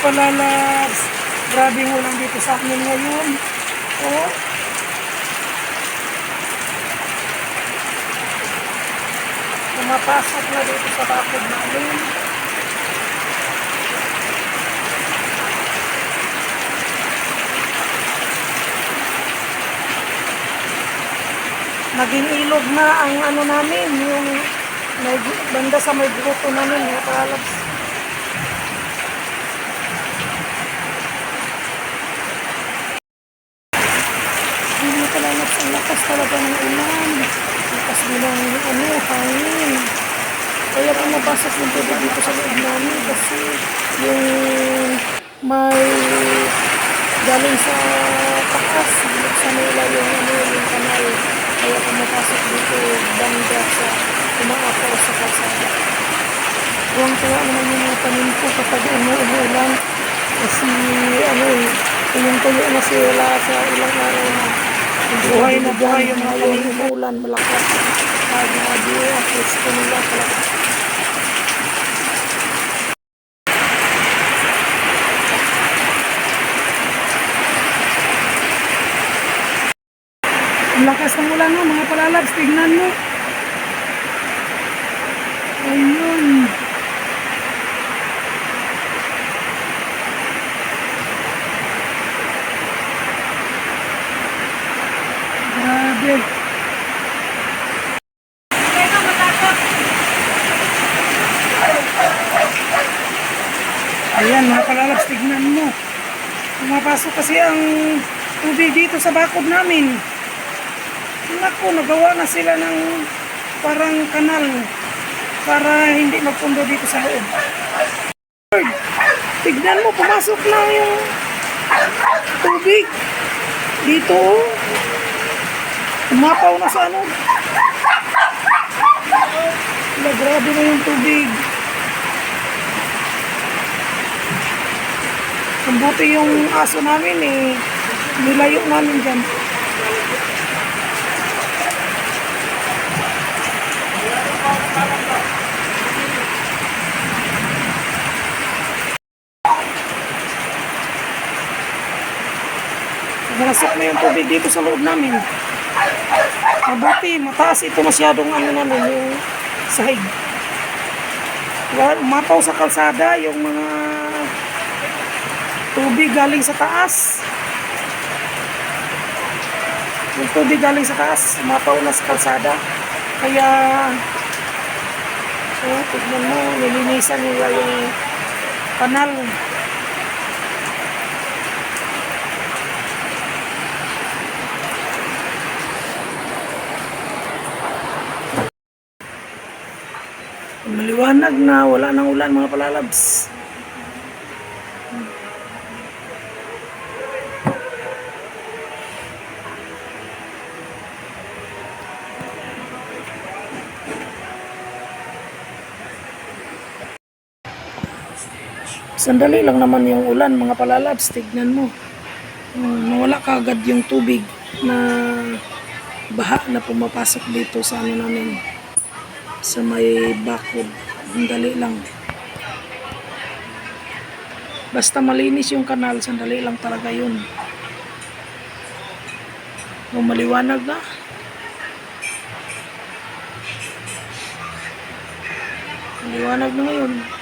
palalabs. Grabe mo lang dito sa amin ngayon. Oh. Pumapasok na dito sa bakod namin. Naging ilog na ang ano namin, yung banda sa may grupo namin, mga palalabs. Hindi palalabs, ang lakas talaga ng ulan. Lakas din ng ano, hangin. Kaya pumapasok yung tubig dito sa loob namin kasi yung may galing sa taas, binuksan nila yung ano, yung kanal. Kaya pumapasok dito banda sa umaapaw sa kalsada. Huwag kaya naman yung mga tanim ko kapag umuulan. Kasi ano eh, tuyo na sila sa ilang araw na. Buhay na buhay yung mga yung umuulan, malakas. Grabe, pwesto nila talaga. Ang lakas ng ulan mo, mga palalabs, tignan mo. Ayun. Grabe. Ayan, mga palalabs, tignan mo. Pumapasok kasi ang tubig dito sa bakod namin. Naku, nagawa na sila ng parang kanal para hindi magpundo dito sa loob. Tignan mo, pumasok na yung tubig. Dito. Umapaw na sa ano. Grabe na yung tubig. Ang buti yung aso namin eh, nilayo namin dyan. Narasok na yung tubig dito sa loob namin. Mabuti, mataas ito masyadong ano namin, yung sahig. Umapaw sa kalsada yung mga tubig galing sa taas. Yung tubig galing sa taas, umapaw na sa kalsada. Kaya, oh, tignan mo, nilinisan nila yung kanal. Maliwanag na, wala nang ulan mga palalabs. Sandali lang naman yung ulan mga palalabs, tignan mo. Hmm, nawala kagad yung tubig na baha na pumapasok dito sa ano namin sa may bakod. Ang dali lang. Basta malinis yung kanal, sandali lang talaga yun. O maliwanag na. Maliwanag na ngayon.